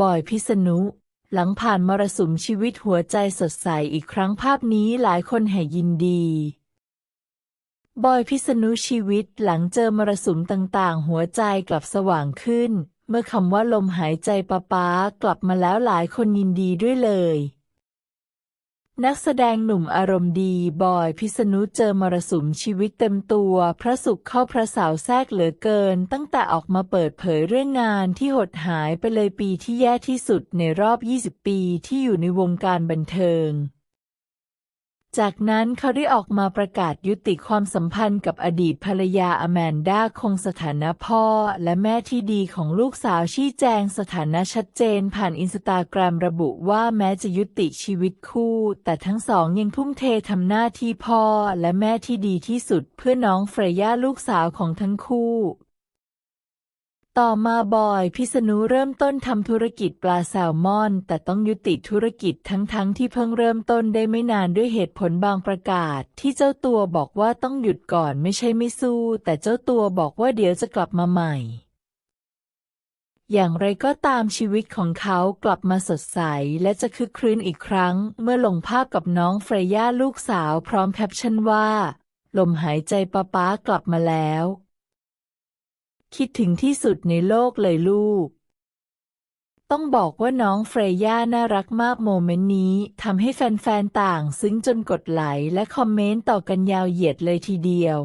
บอยพิษณุ หลังผ่านมรสุมชีวิตหัวใจสดใสอีกครั้งภาพนี้หลายคนแห่ยินดี บอยพิษณุชีวิตหลังเจอมรสุมต่างๆ หัวใจกลับสว่างขึ้น เมื่อคำว่าลมหายใจป้าป๊ากลับมาแล้วหลายคนยินดีด้วยเลย นักแสดงหนุ่มอารมณ์ดี บอยพิษณุเจอมรสุมชีวิตเต็มตัว พระสุขเข้าพระสาวแทรกเหลือเกิน ตั้งแต่ออกมาเปิดเผยเรื่องงานที่หดหายไปเลยปีที่แย่ที่สุดในรอบ 20 ปีที่อยู่ในวงการบันเทิง จากนั้นเขาได้ออกมาประกาศยุติความสัมพันธ์กับอดีตภรรยาอแมนดาคงสถานะพ่อและแม่ที่ดีของลูกสาวชี้แจงสถานะชัดเจนผ่านอินสตาแกรมระบุว่าแม้จะยุติชีวิตคู่ แต่ทั้งสองยังทุ่มเททำหน้าที่พ่อและแม่ที่ดีที่สุดเพื่อน้องเฟรย่าลูกสาวของทั้งคู่ ต่อมาบอยพิษณุเริ่มต้นทำธุรกิจปลาแซลมอน แต่ต้องยุติธุรกิจทั้งๆทที่เพิ่งเริ่มต้นได้ไม่นานด้วยเหตุผลบางประกาศ ที่เจ้าตัวบอกว่าต้องหยุดก่อนไม่ใช่ไม่สู้ แต่เจ้าตัวบอกว่าเดี๋ยวจะกลับมาใหม่ อย่างไรก็ตามชีวิตของเขากลับมาสดใส และจะคึกครื้นอีกครั้ง เมื่อลงภาพกับน้องเฟรย่าลูกสาวพร้อมแคปชั่นว่า ลมหายใจป้าป๊ากลับมาแล้ว คิดถึงที่สุดในโลกเลยลูก ต้องบอกว่าน้องเฟรย่าน่ารักมากโมเมนต์นี้ทำให้แฟนๆ ต่าง ซึ้งจนกดไลค์และคอมเมนต์ต่อกันยาวเหยียดเลยทีเดียว